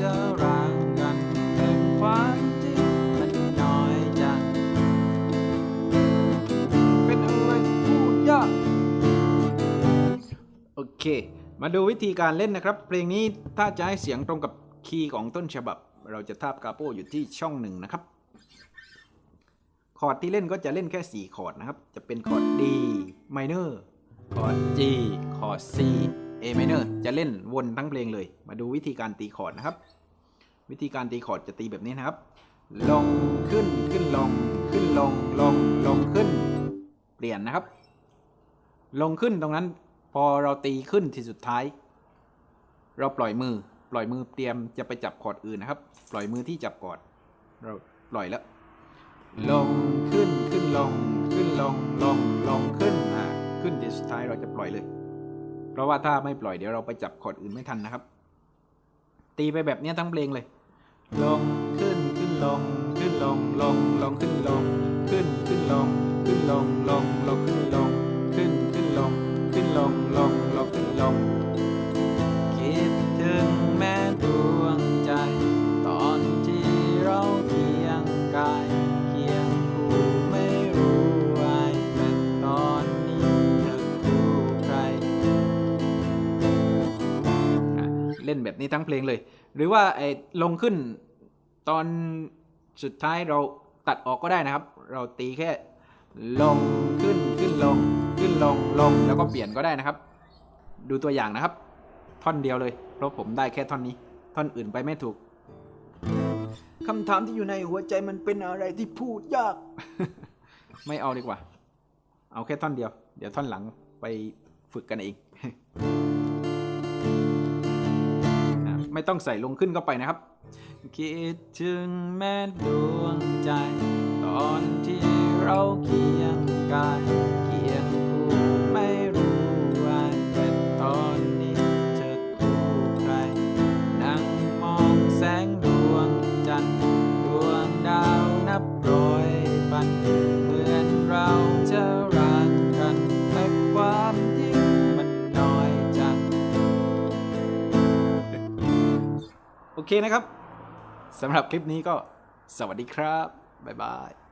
จะรักกันแต่ความจริงมันน้อยจังเป็นอะไรพูดยากโอเค มาดูวิธีการเล่นนะครับ เพลงนี้ถ้าจะให้เสียงตรงกับคีย์ของต้นฉบับ เราจะทาบกาโปอยู่ที่ช่องหนึ่งนะครับ คอร์ดที่เล่นก็จะเล่นแค่ 4 คอร์ดนะครับ จะเป็นคอร์ด D minor คอร์ด G คอร์ด C A minor จะเล่นวนทั้งเพลงเลย มาดูวิธีการตีคอร์ดนะครับ วิธีการตีคอร์ดจะตีแบบนี้นะครับ ลงขึ้นขึ้นลงขึ้นลงลงลงขึ้น เปลี่ยนนะครับ ลงขึ้นตรงนั้นพอเราตีขึ้นที่สุดท้าย เราปล่อยมือ ปล่อยมือเตรียมจะไปจับคอร์ดอื่นนะครับ ปล่อยมือที่จับคอร์ดเราปล่อยแล้ว ลงขึ้นขึ้นลงขึ้นลงลงลงขึ้นอ่าขึ้นที่สุดท้ายเราจะปล่อยเลย เพราะว่าถ้าไม่ปล่อยเดี๋ยวเราไปจับคอร์ดอื่นไม่ทันนะครับ ตีไปแบบนี้ทั้งเพลงเลย ลงขึ้นขึ้นลงขึ้นลงลงลงขึ้นลงขึ้นขึ้นลงขึ้นลงลงลงขึ้นลง เล่นแบบนี้ทั้งเพลงเลย หรือว่าไอ้ลงขึ้นตอนสุดท้ายเราตัดออกก็ได้นะครับ เราตีแค่ลงขึ้นขึ้นลง ขึ้นลงลงแล้วก็เปลี่ยนก็ได้นะครับ ดูตัวอย่างนะครับ ท่อนเดียวเลย เพราะผมได้แค่ท่อนนี้ ท่อนอื่นไปไม่ถูกคำถามที่อยู่ในหัวใจมันเป็นอะไรที่พูดยาก ไม่เอาดีกว่า เอาแค่ท่อนเดียว เดี๋ยวท่อนหลังไปฝึกกันเอง ไม่ต้องใส่ลงขึ้นเข้าไปนะครับ คิดถึงแม่ดวงใจ ตอนที่เราเคียงกา โอเคนะครับสำหรับคลิปนี้ก็สวัสดีครับ บ๊ายบาย